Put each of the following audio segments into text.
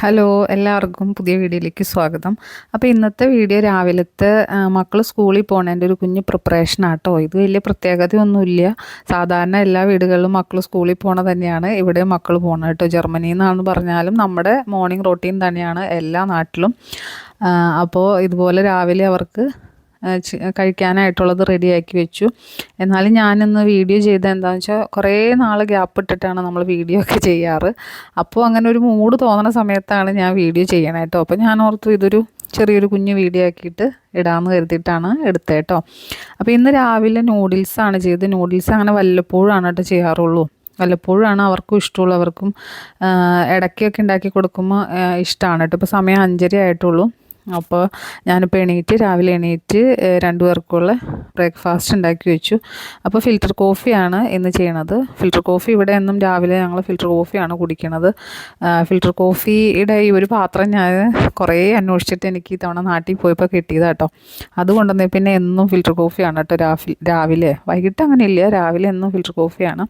Hello എല്ലാവർക്കും പുതിയ വീഡിയോയിലേക്ക് സ്വാഗതം. അപ്പോൾ ഇന്നത്തെ വീഡിയോ രാവിലത്തെ മക്കൾ സ്കൂളിൽ പോകുന്നതിന്റെ ഒരു കുഞ്ഞ് പ്രിപ്പറേഷൻ ആട്ടോ. ഇത് വലിയ പ്രത്യേകതയൊന്നുമില്ല. സാധാരണ എല്ലാ വീടുകളിലും മക്കൾ സ്കൂളിൽ പോകണ തന്നെയാണ് ഇവിടെ മക്കൾ പോകണം കേട്ടോ. ജർമ്മനിയിൽ നിന്നാണെന്ന് പറഞ്ഞാലും നമ്മുടെ മോർണിംഗ് റൊട്ടീൻ തന്നെയാണ് എല്ലാ നാട്ടിലും. അപ്പോൾ ഇതുപോലെ രാവിലെ അവർക്ക് കഴിക്കാനായിട്ടുള്ളത് റെഡിയാക്കി വെച്ചു. എന്നാലും ഞാനിന്ന് വീഡിയോ ചെയ്ത എന്താണെന്ന് വെച്ചാൽ കുറേ നാൾ ഗ്യാപ്പ് ഇട്ടിട്ടാണ് നമ്മൾ വീഡിയോ ഒക്കെ ചെയ്യാറ്. അപ്പോൾ അങ്ങനെ ഒരു മൂഡ് തോന്നുന്ന സമയത്താണ് ഞാൻ വീഡിയോ ചെയ്യണേ കേട്ടോ അപ്പോൾ ഞാൻ ഓർത്തു ഇതൊരു ചെറിയൊരു കുഞ്ഞ് വീഡിയോ ആക്കിയിട്ട് ഇടാമെന്ന് കരുതിയിട്ടാണ് എടുത്തത് കേട്ടോ അപ്പോൾ ഇന്ന് രാവിലെ നൂഡിൽസാണ് ചെയ്തത്. നൂഡിൽസ് അങ്ങനെ വല്ലപ്പോഴാണ് കേട്ടോ ചെയ്യാറുള്ളൂ. വല്ലപ്പോഴാണ് അവർക്കും ഇഷ്ടമുള്ളവർക്കും ഇടയ്ക്കൊക്കെ ഉണ്ടാക്കി കൊടുക്കുമ്പോൾ ഇഷ്ടമാണ് കേട്ടോ ഇപ്പോൾ സമയം അഞ്ചര ആയിട്ടുള്ളൂ അപ്പോൾ ഞാനിപ്പോൾ എണീറ്റ് രാവിലെ എണീറ്റ് രണ്ടു പേർക്കുള്ള ബ്രേക്ക്ഫാസ്റ്റ് ഉണ്ടാക്കി വെച്ചു. അപ്പോൾ ഫിൽറ്റർ കോഫിയാണ് ഇന്ന് ചെയ്യണത്. ഫിൽറ്റർ കോഫി ഇവിടെ എന്നും രാവിലെ ഞങ്ങൾ ഫിൽറ്റർ കോഫിയാണ് കുടിക്കണത്. ഫിൽറ്റർ കോഫിയുടെ ഈ ഒരു പാത്രം ഞാൻ കുറേ അന്വേഷിച്ചിട്ട് എനിക്ക് തവണ നാട്ടിൽ പോയപ്പോൾ കിട്ടിയതാണ് കേട്ടോ അതുകൊണ്ടുതന്നെ പിന്നെ എന്നും ഫിൽറ്റർ കോഫിയാണ് കേട്ടോ രാവിലെ രാവിലെ. വൈകിട്ട് അങ്ങനെ ഇല്ല രാവിലെ എന്നും ഫിൽറ്റർ കോഫിയാണ്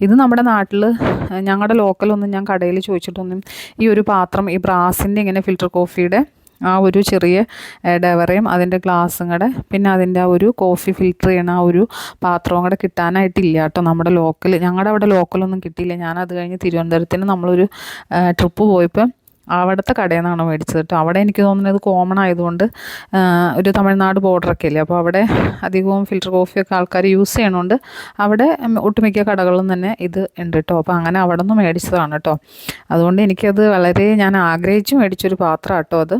ഇത് നമ്മുടെ നാട്ടിൽ ഞങ്ങളുടെ ലോക്കലൊന്നും ഞാൻ കടയിൽ ചോദിച്ചിട്ടൊന്നും ഈ ഒരു പാത്രം ഈ ബ്രാസിന്റെ ഇങ്ങനെ ഫിൽറ്റർ കോഫിയുടെ ആ ഒരു ചെറിയ ഡവറയും അതിന്റെ ഗ്ലാസ്സും കൂടെ. പിന്നെ അതിന്റെ ആ ഒരു കോഫി ഫിൽറ്റർ ചെയ്യണ ആ ഒരു പാത്രവും കൂടെ കിട്ടാനായിട്ടില്ല കേട്ടോ നമ്മുടെ ലോക്കൽ ഞങ്ങളുടെ അവിടെ ലോക്കലൊന്നും കിട്ടിയില്ല. ഞാനത് കഴിഞ്ഞ് തിരുവനന്തപുരത്തിന് നമ്മളൊരു ട്രിപ്പ് പോയപ്പോൾ അവിടുത്തെ കടയിൽ നിന്നാണ് മേടിച്ചത് കേട്ടോ. അവിടെ എനിക്ക് തോന്നുന്നത് കോമൺ ആയതുകൊണ്ട് ഒരു തമിഴ്നാട് ബോർഡറൊക്കെ അല്ലേ? അപ്പോൾ അവിടെ അധികവും ഫിൽറ്റർ കോഫിയൊക്കെ ആൾക്കാർ യൂസ് ചെയ്യണോണ്ട് അവിടെ ഒട്ടുമിക്ക കടകളിലും തന്നെ ഇത് ഉണ്ട് കേട്ടോ. അപ്പോൾ അങ്ങനെ അവിടെ നിന്ന് മേടിച്ചതാണ് കേട്ടോ. അതുകൊണ്ട് എനിക്കത് വളരെ ഞാൻ ആഗ്രഹിച്ച് മേടിച്ചൊരു പാത്രം കേട്ടോ അത്.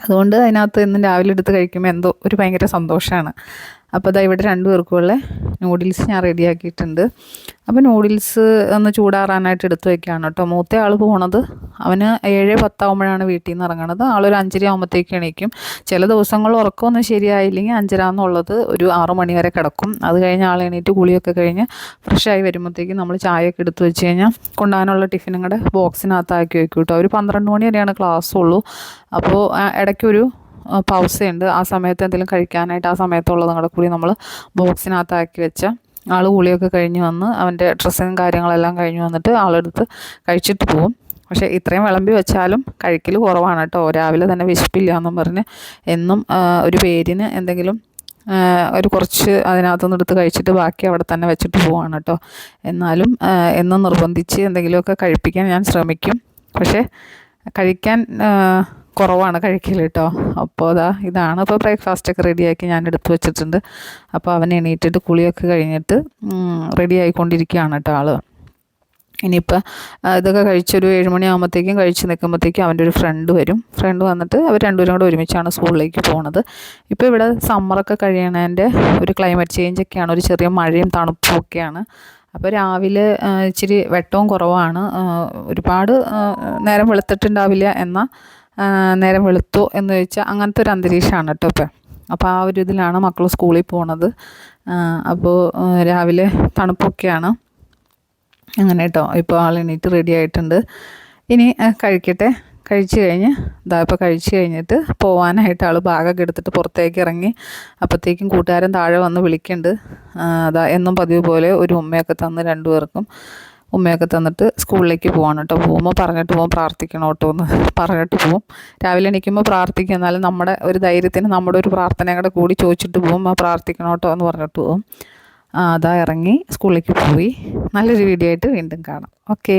അതുകൊണ്ട് അതിനകത്ത് ഇന്ന് രാവിലെ എടുത്ത് കഴിക്കുമ്പോൾ എന്തോ ഒരു ഭയങ്കര സന്തോഷമാണ്. അപ്പോൾ ഇതാ ഇവിടെ രണ്ടു പേർക്കുള്ള നൂഡിൽസ് ഞാൻ റെഡിയാക്കിയിട്ടുണ്ട്. അപ്പോൾ നൂഡിൽസ് ഒന്ന് ചൂടാറാനായിട്ട് എടുത്തു വയ്ക്കുകയാണ് കേട്ടോ. മൂത്ത ആൾ പോണത് അവന് ഏഴ് പത്താവുമ്പോഴാണ് വീട്ടിൽ നിന്ന് ഇറങ്ങണത്. ആളൊരു അഞ്ചര ആകുമ്പോഴത്തേക്ക് എണീക്കും. ചില ദിവസങ്ങൾ ഉറക്കമൊന്നും ശരിയായില്ലെങ്കിൽ അഞ്ചര എന്നുള്ളത് ഒരു ആറു മണി വരെ കിടക്കും. അത് കഴിഞ്ഞ് ആൾ എണീറ്റ് കുളിയൊക്കെ കഴിഞ്ഞ് ഫ്രഷായി വരുമ്പോഴത്തേക്കും നമ്മൾ ചായയൊക്കെ എടുത്തു വെച്ച് കഴിഞ്ഞാൽ കൊണ്ടുപോകാനുള്ള ടിഫിനും കൂടെ ബോക്സിനകത്താക്കി വയ്ക്കും കേട്ടോ. ഒരു പന്ത്രണ്ട് മണി വരെയാണ് ക്ലാസ് ഉള്ളൂ. അപ്പോൾ ഇടയ്ക്കൊരു പൗസയുണ്ട്. ആ സമയത്ത് എന്തെങ്കിലും കഴിക്കാനായിട്ട് ആ സമയത്തുള്ളത് കൂടെ നമ്മൾ ബോക്സിനകത്താക്കി വെച്ച ആൾ കുളിയൊക്കെ കഴിഞ്ഞ് വന്ന് അവന്റെ ഡ്രസ്സും കാര്യങ്ങളെല്ലാം കഴിഞ്ഞ് വന്നിട്ട് ആളെടുത്ത് കഴിച്ചിട്ട് പോകും പക്ഷേ ഇത്രയും വിളമ്പി വെച്ചാലും കഴിക്കൽ കുറവാണ് കേട്ടോ. രാവിലെ തന്നെ വിശപ്പില്ല എന്നും പറഞ്ഞ് എന്നും ഒരു പേരിന് എന്തെങ്കിലും ഒരു കുറച്ച് അതിനകത്തുനിന്ന് എടുത്ത് കഴിച്ചിട്ട് ബാക്കി അവിടെ തന്നെ വെച്ചിട്ട് പോവാണ് കേട്ടോ. എന്നാലും എന്നും നിർബന്ധിച്ച് എന്തെങ്കിലുമൊക്കെ കഴിപ്പിക്കാൻ ഞാൻ ശ്രമിക്കും. പക്ഷേ കഴിക്കാൻ കുറവാണ് കഴിക്കൽ കേട്ടോ. അപ്പോൾ അതാ ഇതാണ്. ഇപ്പോൾ ബ്രേക്ക്ഫാസ്റ്റൊക്കെ റെഡിയാക്കി ഞാൻ എടുത്തു വെച്ചിട്ടുണ്ട്. അപ്പോൾ അവൻ എണീറ്റിട്ട് കുളിയൊക്കെ കഴിഞ്ഞിട്ട് റെഡി ആയിക്കൊണ്ടിരിക്കുകയാണ് കേട്ടോ ആൾ ഇനിയിപ്പോൾ ഇതൊക്കെ കഴിച്ചൊരു ഏഴുമണി ആകുമ്പോഴത്തേക്കും കഴിച്ച് നിൽക്കുമ്പോഴത്തേക്കും അവന്റെ ഒരു ഫ്രണ്ട് വരും. ഫ്രണ്ട് വന്നിട്ട് അവർ രണ്ടുപേരും കൂടെ ഒരുമിച്ചാണ് സ്കൂളിലേക്ക് പോകുന്നത് ഇപ്പോൾ ഇവിടെ സമ്മറൊക്കെ കഴിയണതിന്റെ ഒരു ക്ലൈമറ്റ് ചേഞ്ചൊക്കെയാണ് ഒരു ചെറിയ മഴയും തണുപ്പും ഒക്കെയാണ്. അപ്പോൾ രാവിലെ ഇച്ചിരി വെട്ടവും കുറവാണ്. ഒരുപാട് നേരം വെളുത്തിട്ടുണ്ടാവില്ല എന്നാൽ നേരം വെളുത്തു എന്ന് ചോദിച്ചാൽ അങ്ങനത്തെ ഒരു അന്തരീക്ഷമാണ് കേട്ടോ ഇപ്പം. അപ്പോൾ ആ ഒരു ഇതിലാണ് മക്കൾ സ്കൂളിൽ പോണത്. അപ്പോൾ രാവിലെ തണുപ്പൊക്കെയാണ്. അങ്ങനെ കേട്ടോ ഇപ്പോൾ ആൾ എണീറ്റ് റെഡി ആയിട്ടുണ്ട്. ഇനി കഴിക്കട്ടെ. കഴിച്ചു കഴിഞ്ഞ് ഇതാ ഇപ്പോൾ കഴിച്ചു കഴിഞ്ഞിട്ട് പോകാനായിട്ട് ആൾ ബാഗൊക്കെ എടുത്തിട്ട് പുറത്തേക്ക് ഇറങ്ങി. അപ്പോഴത്തേക്കും കൂട്ടുകാരൻ താഴെ വന്ന് വിളിക്കുന്നുണ്ട് അതാ എന്നും പതിവ് പോലെ ഒരു ഉമ്മയൊക്കെ തന്ന് രണ്ടു പേർക്കും ഉമ്മയൊക്കെ തന്നിട്ട് സ്കൂളിലേക്ക് പോവാണ് കേട്ടോ. പോകുമ്പോൾ പറഞ്ഞിട്ട് പോകും പ്രാർത്ഥിക്കണം കേട്ടോ എന്ന് പറഞ്ഞിട്ട് പോകും. രാവിലെ എണീക്കുമ്പോൾ പ്രാർത്ഥിക്കും. എന്നാലും നമ്മുടെ ഒരു ധൈര്യത്തിന് നമ്മുടെ ഒരു പ്രാർത്ഥനയും കൂടെ കൂടി ചോദിച്ചിട്ട് പോകും ആ പ്രാർത്ഥിക്കണം കേട്ടോ എന്ന് പറഞ്ഞിട്ട് പോകും. അതാ ഇറങ്ങി സ്കൂളിലേക്ക് പോയി. നല്ലൊരു വീഡിയോ ആയിട്ട് വീണ്ടും കാണാം. ഓക്കേ.